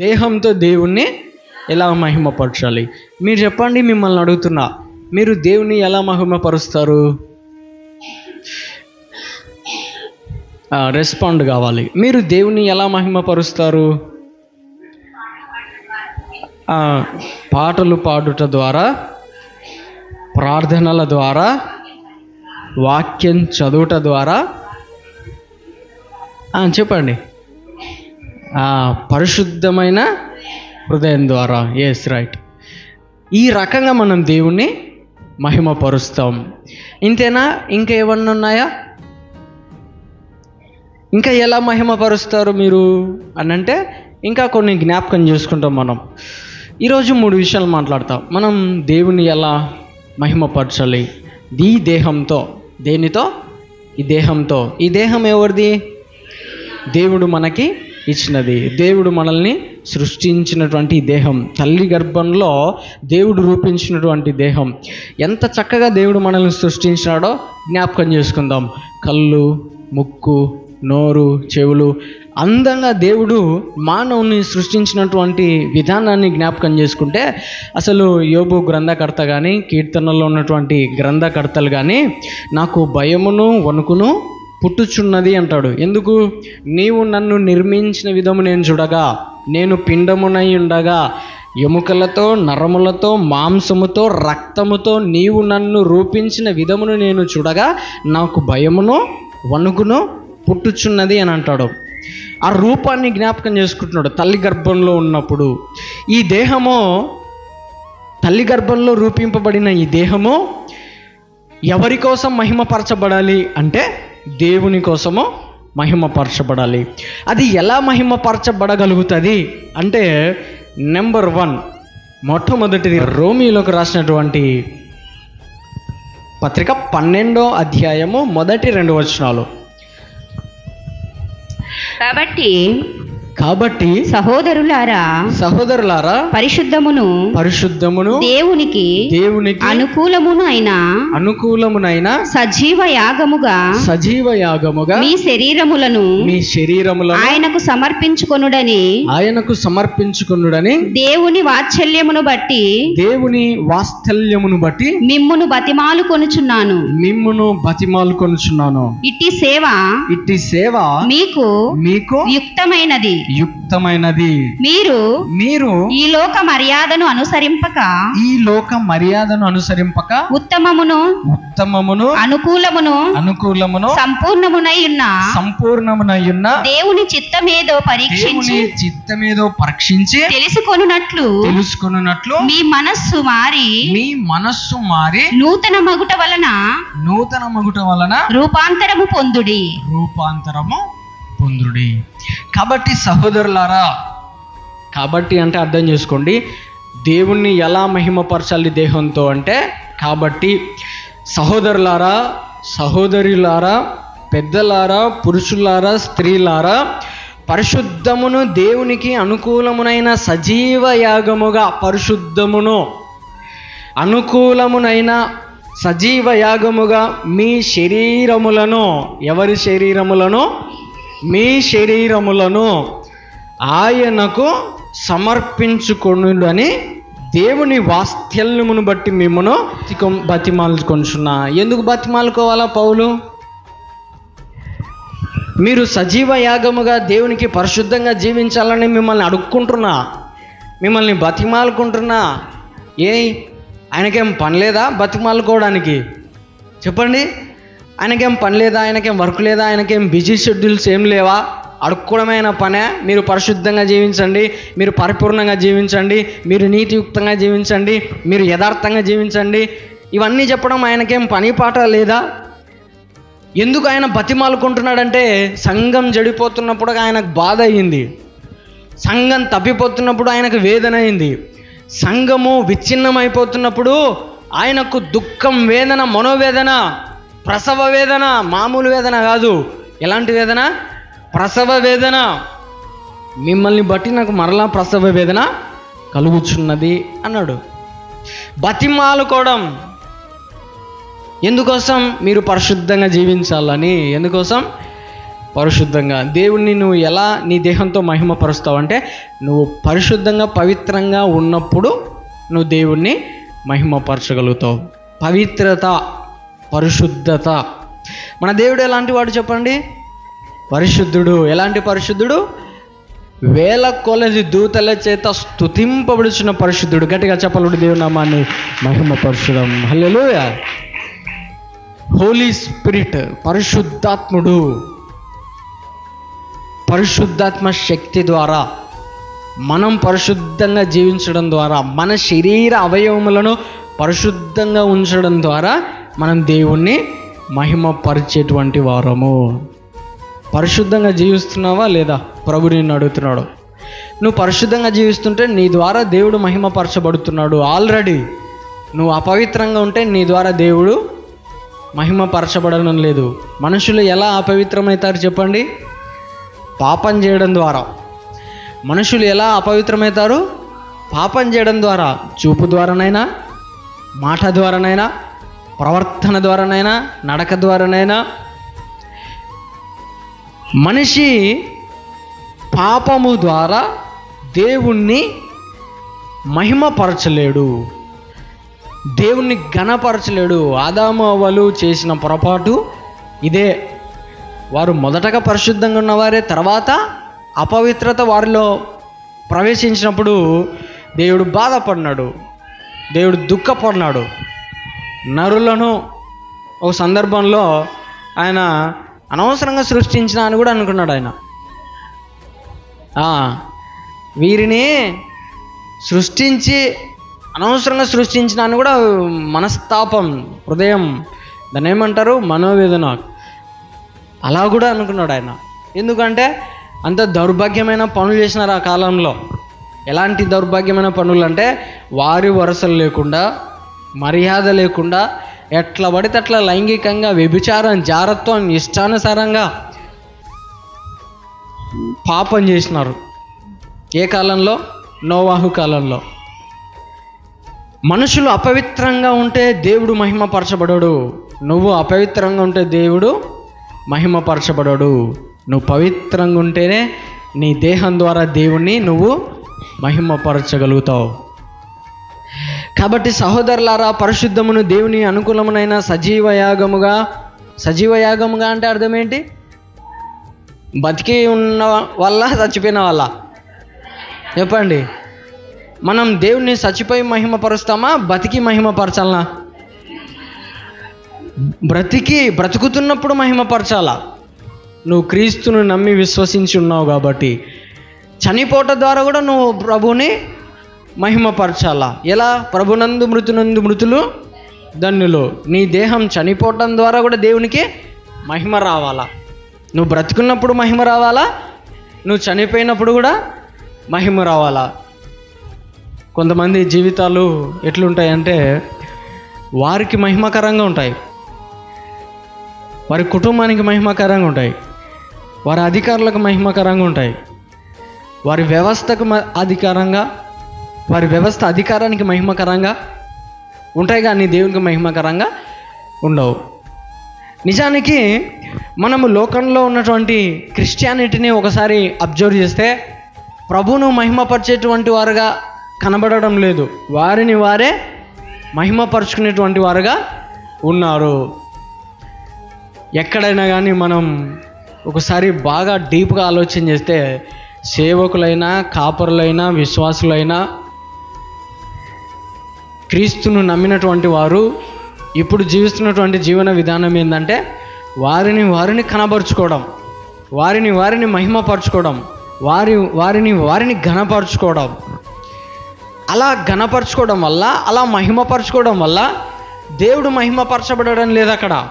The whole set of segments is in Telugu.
దేహంతో దేవుణ్ణి ఎలా మహిమపరచాలి? మీరు చెప్పండి మిమ్మల్ని అడుగుతున్నా. మీరు దేవుని ఎలా మహిమపరుస్తారు? రెస్పాండ్ కావాలి. మీరు దేవుని ఎలా మహిమపరుస్తారు? పాటలు పాడుట ద్వారా ప్రార్థనల ద్వారా వాక్యం చదువుట ద్వారా. చెప్పండి. పరిశుద్ధమైన హృదయం ద్వారా. ఎస్ రైట్ ఈ రకంగా మనం దేవుణ్ణి మహిమపరుస్తాం. ఇంతేనా? ఇంకా ఏమన్నా ఉన్నాయా? ఇంకా ఎలా మహిమపరుస్తారు మీరు? అని అంటే ఇంకా కొన్ని జ్ఞాపకం చేసుకుంటాం మనం. ఈరోజు మూడు విషయాలు మాట్లాడతాం. మనం దేవుని ఎలా మహిమపరచాలి? ఈ దేహంతో దేనితో? ఈ దేహంతో. ఈ దేహం ఎవరిది? దేవుడు మనకి ఇచ్చినది. దేవుడు మనల్ని సృష్టించినటువంటి దేహం. తల్లి గర్భంలో దేవుడు రూపించినటువంటి దేహం. ఎంత చక్కగా దేవుడు మనల్ని సృష్టించినాడో జ్ఞాపకం చేసుకుందాం. కళ్ళు ముక్కు నోరు చెవులు. అందంగా దేవుడు మానవుని సృష్టించినటువంటి విధానాన్ని జ్ఞాపకం చేసుకుంటే అసలు యోబు గ్రంథకర్త కానీ కీర్తనలో ఉన్నటువంటి గ్రంథకర్తలు కానీ నాకు భయమును వణుకును పుట్టుచున్నది అంటాడు. ఎందుకు? నీవు నన్ను నిర్మించిన విధము నేను చూడగా నేను పిండమునై ఉండగా ఎముకలతో నరములతో మాంసముతో రక్తముతో నీవు నన్ను రూపించిన విధమును నేను చూడగా నాకు భయమును వణుకును పుట్టుచున్నది అని అంటాడు. ఆ రూపాన్ని జ్ఞాపకం చేసుకుంటున్నాడు తల్లి గర్భంలో ఉన్నప్పుడు. ఈ దేహము తల్లి గర్భంలో రూపింపబడిన ఈ దేహము ఎవరి కోసం మహిమపరచబడాలి అంటే దేవుని కోసము మహిమపరచబడాలి. అది ఎలా మహిమపరచబడగలుగుతుంది? అంటే నెంబర్ వన్ మొట్టమొదటిది రోమిలోకి రాసినటువంటి పత్రిక పన్నెండో అధ్యాయము మొదటి రెండు వచనాలు. కాబట్టి కాబట్టి సహోదరులారా సహోదరులారా పరిశుద్ధమును పరిశుద్ధమును దేవునికి దేవునికి అనుకూలమును అయిన అనుకూలమునైన సజీవ యాగముగా సజీవ యాగముగా మీ శరీరములను మీ శరీరములను ఆయనకు సమర్పించుకొనుడని ఆయనకు సమర్పించుకునుడని దేవుని వాత్సల్యమును బట్టి దేవుని వాత్సల్యమును బట్టి మిమ్మును బతిమాలు కొనుచున్నాను. మిమ్మును బతిమాలుకొనుచున్నాను ఇట్టి సేవ ఇట్టి సేవ మీకు మీకు యుక్తమైనది. యుక్తమైనది. మీరు మీరు ఈ లోక మర్యాదను అనుసరింపక ఈ లోక మర్యాదను అనుసరింపక ఉత్తమమును ఉత్తమమును అనుకూలమును అనుకూలమును సంపూర్ణమునై ఉన్న సంపూర్ణమునయున్న దేవుని చిత్తమేదో పరీక్షించి చిత్తమేదో పరీక్షించి తెలుసుకొనున్నట్లు తెలుసుకున్నట్లు మీ మనస్సు మారి మీ మనస్సు మారి నూతన మగుట వలన నూతన మగుట వలన రూపాంతరము పొందుడి. రూపాంతరము పొందుడి. కాబట్టి సహోదరులారా కాబట్టి అంటే అర్థం చేసుకోండి దేవుణ్ణి ఎలా మహిమపరచాలి దేహంతో అంటే కాబట్టి సహోదరులారా సహోదరులారా పెద్దలారా పురుషులారా స్త్రీలారా పరిశుద్ధమును దేవునికి అనుకూలమునైన సజీవ యాగముగా పరిశుద్ధమును అనుకూలమునైన సజీవ యాగముగా మీ శరీరములను ఎవరి శరీరములను? మీ శరీరములను ఆయనకు సమర్పించుకొనుడని దేవుని వాత్సల్యమును బట్టి మిమ్మను బతిమాలుకొంచున్నా ఎందుకు బతిమాలుకోవాలా పౌలు? మీరు సజీవ యాగముగా దేవునికి పరిశుద్ధంగా జీవించాలని మిమ్మల్ని అడుక్కుంటున్నా. మిమ్మల్ని బతిమాలుకుంటున్నా. ఏ ఆయనకేం పని లేదా బతిమాలుకోవడానికి? చెప్పండి. ఆయనకేం పని లేదా? ఆయనకేం వర్క్ లేదా? ఆయనకేం బిజీ షెడ్యూల్స్ ఏం లేవా? అడుక్కోవడమైన పనే మీరు పరిశుద్ధంగా జీవించండి మీరు పరిపూర్ణంగా జీవించండి మీరు నీతియుక్తంగా జీవించండి మీరు యథార్థంగా జీవించండి. ఇవన్నీ చెప్పడం ఆయనకేం పని పాట లేదా? ఎందుకు ఆయన బతిమాలుకుంటున్నాడంటే సంఘం జడిపోతున్నప్పుడు ఆయనకు బాధ అయ్యింది సంఘం తప్పిపోతున్నప్పుడు ఆయనకు వేదన అయింది. సంఘము విచ్ఛిన్నమైపోతున్నప్పుడు ఆయనకు దుఃఖం వేదన మనోవేదన ప్రసవ వేదన మామూలు వేదన కాదు. ఎలాంటి వేదన? ప్రసవ వేదన. మిమ్మల్ని బట్టి నాకు మరలా ప్రసవ వేదన కలుగుచున్నది అన్నాడు. బతిమాలుకోవడం ఎందుకోసం? మీరు పరిశుద్ధంగా జీవించాలని. ఎందుకోసం? పరిశుద్ధంగా. దేవుణ్ణి నువ్వు ఎలా నీ దేహంతో మహిమపరుస్తావు అంటే నువ్వు పరిశుద్ధంగా పవిత్రంగా ఉన్నప్పుడు నువ్వు దేవుణ్ణి మహిమపరచగలుగుతావు. పవిత్రత. పరిశుద్ధత. మన దేవుడు ఎలాంటి వాడు చెప్పండి? పరిశుద్ధుడు. ఎలాంటి పరిశుద్ధుడు? వేల కొలది దూతల చేత స్తుతింపబడుచున్న పరిశుద్ధుడు. గట్టిగా చెప్పలుడు దేవుని నామాన్ని మహిమ పరచుదాం హల్లెలూయా. హోలీ స్పిరిట్ పరిశుద్ధాత్ముడు. పరిశుద్ధాత్మ శక్తి ద్వారా మనం పరిశుద్ధంగా జీవించడం ద్వారా మన శరీర అవయవములను పరిశుద్ధంగా ఉంచడం ద్వారా మనం దేవుణ్ణి మహిమపరిచేటువంటి వారము. పరిశుద్ధంగా జీవిస్తున్నావా లేదా ప్రభు నిన్ను అడుగుతున్నాడు. నువ్వు పరిశుద్ధంగా జీవిస్తుంటే నీ ద్వారా దేవుడు మహిమపరచబడుతున్నాడు. ఆల్రెడీ నువ్వు అపవిత్రంగా ఉంటే నీ ద్వారా దేవుడు మహిమపరచబడడం లేదు. మనుషులు ఎలా అపవిత్రమవుతారు చెప్పండి? పాపం చేయడం ద్వారా. మనుషులు ఎలా అపవిత్రమవుతారు? పాపం చేయడం ద్వారా. చూపు ద్వారానైనా మాట ద్వారానైనా ప్రవర్తన ద్వారానైనా నడక ద్వారానైనా మనిషి పాపము ద్వారా దేవుణ్ణి మహిమపరచలేడు. దేవుణ్ణి ఘనపరచలేడు. ఆదాము అవ్వలు చేసిన పొరపాటు ఇదే. వారు మొదటగా పరిశుద్ధంగా ఉన్నవారే తర్వాత అపవిత్రత వారిలో ప్రవేశించినప్పుడు దేవుడు బాధపడినాడు. దేవుడు దుఃఖపడినాడు. నరులను ఒక సందర్భంలో ఆయన అనవసరంగా సృష్టించిన అని కూడా అనుకున్నాడు ఆయన. వీరిని సృష్టించి అనవసరంగా సృష్టించిన అని కూడా మనస్తాపం హృదయం దాన్ని ఏమంటారు? మనోవేదన. అలా కూడా అనుకున్నాడు ఆయన. ఎందుకంటే అంత దౌర్భాగ్యమైన పనులు చేసినారు ఆ కాలంలో. ఎలాంటి దౌర్భాగ్యమైన పనులు అంటే వారి వరసలు లేకుండా మర్యాద లేకుండా ఎట్లా పడితే అట్లా లైంగికంగా వ్యభిచారం జారత్వం ఇష్టానుసారంగా పాపం చేసినారు. ఏ కాలంలో? నోవాహు కాలంలో. మనుషులు అపవిత్రంగా ఉంటే దేవుడు మహిమపరచబడడు. నువ్వు అపవిత్రంగా ఉంటే దేవుడు మహిమపరచబడడు. నువ్వు పవిత్రంగా ఉంటేనే నీ దేహం ద్వారా దేవుణ్ణి నువ్వు మహిమపరచగలుగుతావు. కాబట్టి సహోదరులారా పరిశుద్ధమును దేవుని అనుకూలమునైన సజీవ యాగముగా సజీవ యాగముగా అంటే అర్థం ఏంటి? బతికి ఉన్న వల్ల చచ్చిపోయిన వల్ల. చెప్పండి. మనం దేవుణ్ణి చచ్చిపోయి మహిమపరుస్తామా? బతికి మహిమపరచాలనా బ్రతికి బ్రతుకుతున్నప్పుడు మహిమపరచాలా? నువ్వు క్రీస్తును నమ్మి విశ్వసించి ఉన్నావు కాబట్టి. చనిపోట ద్వారా కూడా నువ్వు ప్రభుని మహిమపరచాలా? ఎలా? ప్రభునందు మృతునందు మృతులు ధన్యులు. నీ దేహం చనిపోవటం ద్వారా కూడా దేవునికి మహిమ రావాలా? నువ్వు బ్రతుకున్నప్పుడు మహిమ రావాలా? నువ్వు చనిపోయినప్పుడు కూడా మహిమ రావాలా? కొంతమంది జీవితాలు ఎట్లుంటాయంటే వారికి మహిమకరంగా ఉంటాయి. వారి కుటుంబానికి మహిమకరంగా ఉంటాయి. వారి అధికారులకు మహిమకరంగా ఉంటాయి. వారి వ్యవస్థకు మ- అధికారంగా వారి వ్యవస్థ అధికారానికి మహిమకరంగా ఉంటాయి కానీ దేవునికి మహిమకరంగా ఉండవు. నిజానికి మనము లోకంలో ఉన్నటువంటి క్రిస్టియానిటీని ఒకసారి అబ్జర్వ్ చేస్తే ప్రభును మహిమపరిచేటువంటి వారుగా కనబడడం లేదు. వారిని వారే మహిమపరుచుకునేటువంటి వారుగా ఉన్నారు. ఎక్కడైనా కానీ మనం ఒకసారి బాగా డీప్గా ఆలోచన చేస్తే సేవకులైనా కాపరులైనా విశ్వాసులైనా క్రీస్తును నమ్మినటువంటి వారు ఇప్పుడు జీవిస్తున్నటువంటి జీవన విధానం ఏంటంటే వారిని వారిని కనపరుచుకోవడం వారిని వారిని మహిమపరచుకోవడం వారి వారిని వారిని ఘనపరచుకోవడం. అలా ఘనపరచుకోవడం వల్ల అలా మహిమపరచుకోవడం వల్ల దేవుడు మహిమపరచబడడం లేదు అక్కడ.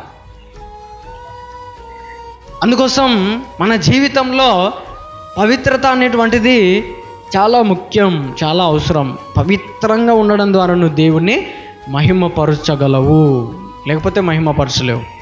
అందుకోసం మన జీవితంలో పవిత్రత అనేటువంటిది చాలా ముఖ్యం చాలా అవసరం. పవిత్రంగా ఉండడం ద్వారా నువ్వు దేవుణ్ణి మహిమపరచగలవు. లేకపోతే మహిమపరచలేవు.